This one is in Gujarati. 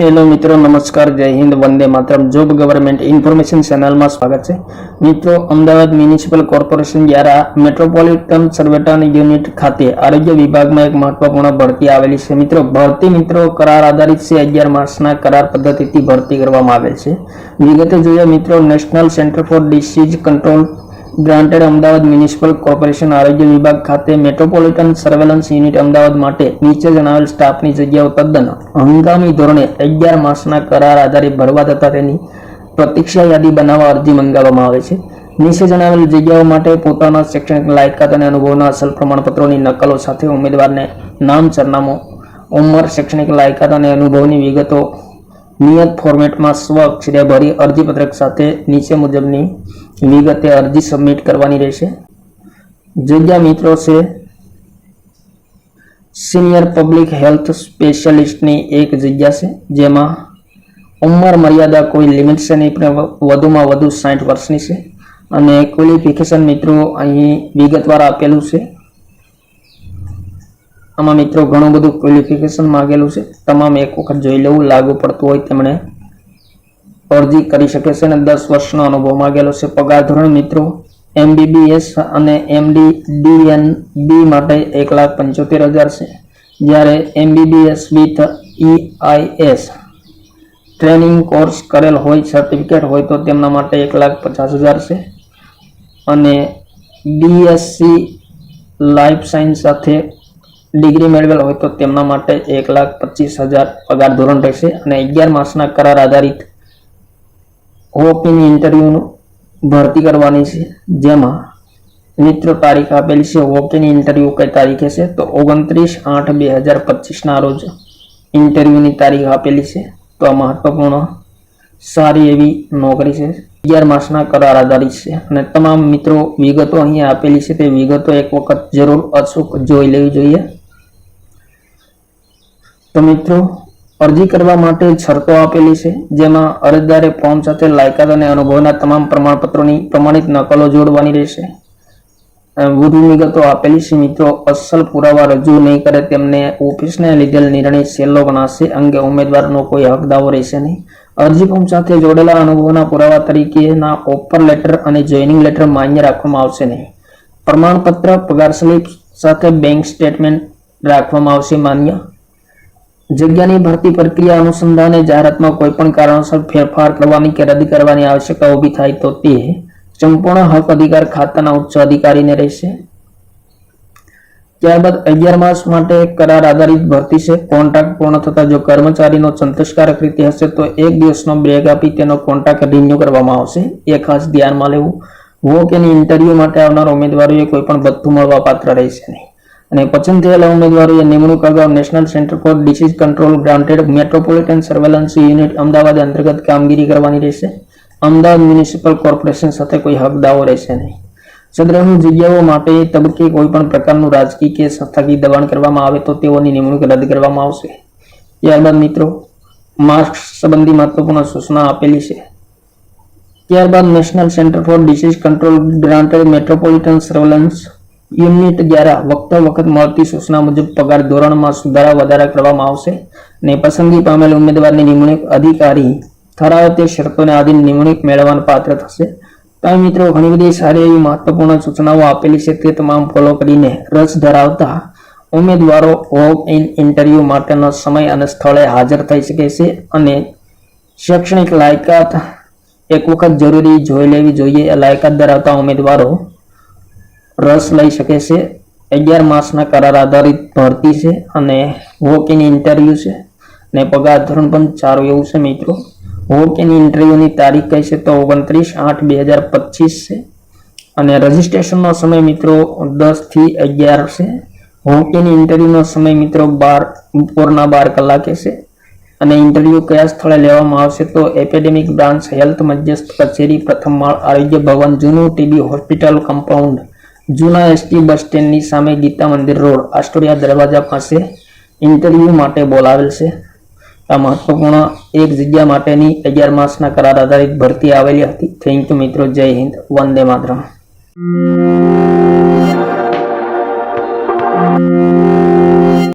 હેલો મિત્રો, નમસ્કાર, Jai Hind, Vande Mataram. Job government information ચેનલમાં સ્વાગત છે. મિત્રો, અમદાવાદ મ્યુનિસિપલ કોર્પોરેશન દ્વારા મેટ્રોપોલિટન સર્વેટન યુનિટ ખાતે આરોગ્ય વિભાગમાં એક મહત્વપૂર્ણ ભરતી આવેલી છે. મિત્રો, ભરતી મિત્રો, કરાર આધારિત છે. અગિયાર માર્ચના કરાર પદ્ધતિથી ભરતી કરવામાં આવેલ છે. વિગતે જોઈએ, મિત્રો, national centre for disease control granted Ahmedabad municipal corporation આરોગ્ય વિભાગ ખાતે મેટ્રોપોલિટન સર્વેલન્સ યુનિટ અમદાવાદ માટે નીચે જણાવેલ સ્ટાફની જગ્યાઓ તદ્દન હંગામી ધોરણે અગિયાર માસના કરાર આધારે ભરવા તથા તેની પ્રતીક્ષા યાદી બનાવવા અરજી મંગાવવામાં આવે છે. નીચે જણાવેલ જગ્યાઓ માટે પોતાના શૈક્ષણિક લાયકાત અને અનુભવના અસલ પ્રમાણપત્રોની નકલો સાથે ઉમેદવારને નામ, સરનામું, ઉંમર, શૈક્ષણિક લાયકાત અને અનુભવની વિગતો નિયત ફોર્મેટમાં સ્વ અક્ષરે ભરી અરજીપત્રક સાથે નીચે મુજબની વિગતે અરજી સબમિટ કરવાની રહેશે. જગ્યા મિત્રો છે સિનિયર પબ્લિક હેલ્થ સ્પેશિયાલિસ્ટની એક જગ્યા છે, જેમાં ઉંમર મર્યાદા કોઈ લિમિટ છે નહીં, પણ વધુમાં વધુ સાઠ વર્ષની છે. અને ક્વોલિફિકેશન મિત્રો અહીં વિગતવાર આપેલું છે. આમાં મિત્રો ઘણું બધું ક્વોલિફિકેશન માગેલું છે. તમામ એક વખત જોઈ લેવું, લાગુ પડતું હોય તેમણે અરજી કરી શકે છે અને દસ વર્ષનો અનુભવ માગેલો છે. પગાર ધોરણ મિત્રો એમબીબીએસ અને એમડી ડીએન બી માટે એક લાખ પંચોતેર હજાર છે. જ્યારે MBBS with EIS training course કરેલ હોય સર્ટિફિકેટ હોય તો તેમના માટે એક લાખ પચાસ હજાર છે. અને બીએસસી લાઈફ સાયન્સ સાથે ડિગ્રી મેળવેલ હોય તો તેમના માટે એક લાખ પચીસ હજાર પગાર ધોરણ રહેશે અને અગિયાર માસના કરાર આધારિત વોકિંગ ઇન્ટરવ્યૂનું ભરતી કરવાની છે. જેમાં મિત્રો તારીખ આપેલી છે વોકિંગ ઇન્ટરવ્યૂ કઈ તારીખે છે? તો ઓગણત્રીસ આઠ બે હજાર પચીસના રોજ ઇન્ટરવ્યૂની તારીખ આપેલી છે. તો આ મહત્વપૂર્ણ સારી એવી નોકરી છે. અગિયાર માસના કરાર આધારિત છે. અને તમામ મિત્રો વિગતો અહીંયા આપેલી છે. તે વિગતો એક વખત જરૂર અચૂક જોઈ લેવી જોઈએ. તો મિત્રો, અરજી કરવા માટે શરતો આપેલી છે, જેમાં અરજદારે ફોર્મ સાથે લાયકાત અને અનુભવના તમામ પ્રમાણપત્રોની પ્રમાણિત નકલો જોડવાની રહેશે. વધુ વિગતો આપેલી છે મિત્રો, અસલ પુરાવા રજૂ નહીં કરે તેમને ઓફિસને લીધેલ નિર્ણય સહેલો ગણાશે અંગે ઉમેદવારનો કોઈ હક દાવો રહેશે નહીં. અરજી ફોર્મ સાથે જોડેલા અનુભવના પુરાવા તરીકેના ઓફર લેટર અને જોઈનિંગ લેટર માન્ય રાખવામાં આવશે નહીં. પ્રમાણપત્ર પગાર સ્લિપ સાથે બેંક સ્ટેટમેન્ટ રાખવામાં આવશે માન્ય. જગ્યાની ભરતી પ્રક્રિયા અનુસંધાને જાહેરાતમાં કોઈ પણ કારણોસર ફેરફાર કરવાની કે રદ કરવાની આવશ્યકતા ઊભી થાય તો તે સંપૂર્ણ હક અધિકાર ખાતાના ઉચ્ચ અધિકારીને રહેશે. ત્યારબાદ અગિયાર માસ માટે કરાર આધારિત ભરતી છે. કોન્ટ્રાક્ટ પૂર્ણ થતા જો કર્મચારીનો સંતોષકારક રીતે હશે તો એક દિવસનો બ્રેક આપી તેનો કોન્ટ્રાક્ટ રિન્યુ કરવામાં આવશે. એ ખાસ ધ્યાનમાં લેવું. વોક એની ઇન્ટરવ્યૂ માટે આવનાર ઉમેદવારોએ કોઈ પણ ભથ્થું મળવા પાત્ર રહેશે નહીં. અને પસંદ થયેલા ઉમેદવારોએ નિમણૂક અગાઉ national centre for disease control granted metropolitan surveillance unit Ahmedabad અંતર્ગત કામગીરી કરવાની રહેશે. અમદાવાદ મ્યુનિસિપલ કોર્પોરેશન સાથે કોઈ હક દાવો રહેશે નહીં. સદ્રહની જગ્યાઓ માટે તબક્કે કોઈ પણ પ્રકારનું રાજકીય કે સંસ્થાકીય દબાણ કરવામાં આવે તો તેઓની નિમણૂક રદ કરવામાં આવશે. ત્યારબાદ મિત્રો, માસ્ક સંબંધી મહત્વપૂર્ણ સૂચના આપેલી છે. ત્યારબાદ national centre for disease control granted metropolitan surveillance unit દ્વારા વખતો વખત મળતી સૂચના મુજબ પગાર ધોરણમાં સુધારા વધારા કરવામાં આવશે ને પસંદગી પામેલ ઉમેદવારની નિમણૂક અધિકારી ઠરાવે તે શરતોને આધીન નિમણૂક મેળવવાનું પાત્ર થશે. તો મિત્રો, ઘણી બધી સારી એવી મહત્વપૂર્ણ સૂચનાઓ આપેલી છે તે તમામ ફોલો કરીને રસ ધરાવતા ઉમેદવારો હોમ ઇન ઇન્ટરવ્યૂ માટેનો સમય અને સ્થળે હાજર થઈ શકે છે અને શૈક્ષણિક લાયકાત એક વખત જરૂરી જોઈ લેવી જોઈએ. લાયકાત ધરાવતા ઉમેદવારો રસ લઈ શકે છે. અગિયાર માસના કરાર આધારિત ભરતી છે અને વોક ઇન ઇન્ટરવ્યુ છે. અને પગાર ધોરણ પણ સારું એવું છે મિત્રો. વોક ઇન ઇન્ટરવ્યુની તારીખ કઈ છે તો ઓગણત્રીસ આઠ બે હજાર પચીસ છે. અને રજીસ્ટ્રેશનનો સમય મિત્રો દસથી અગિયાર છે. વોક ઇન ઇન્ટરવ્યુનો સમય મિત્રો બાર, બપોરના બાર કલાકે છે. અને ઇન્ટરવ્યુ કયા સ્થળે લેવામાં આવશે તો એપેડેમિક બ્રાન્ચ હેલ્થ મધ્યસ્થ કચેરી પ્રથમ માળ આરોગ્ય ભવન જૂનું ટીબી હોસ્પિટલ કમ્પાઉન્ડ જૂના એસટી બસ સ્ટેન્ડની સામે ગીતા મંદિર રોડ આસ્ટોડિયા દરવાજા પાસે ઇન્ટરવ્યૂ માટે બોલાવેલ છે. આ મહત્વપૂર્ણ એક જગ્યા માટેની અગિયાર માસના કરાર આધારિત ભરતી આવેલી હતી. થેન્ક યુ મિત્રો. જય હિન્દ. વંદે માતરમ.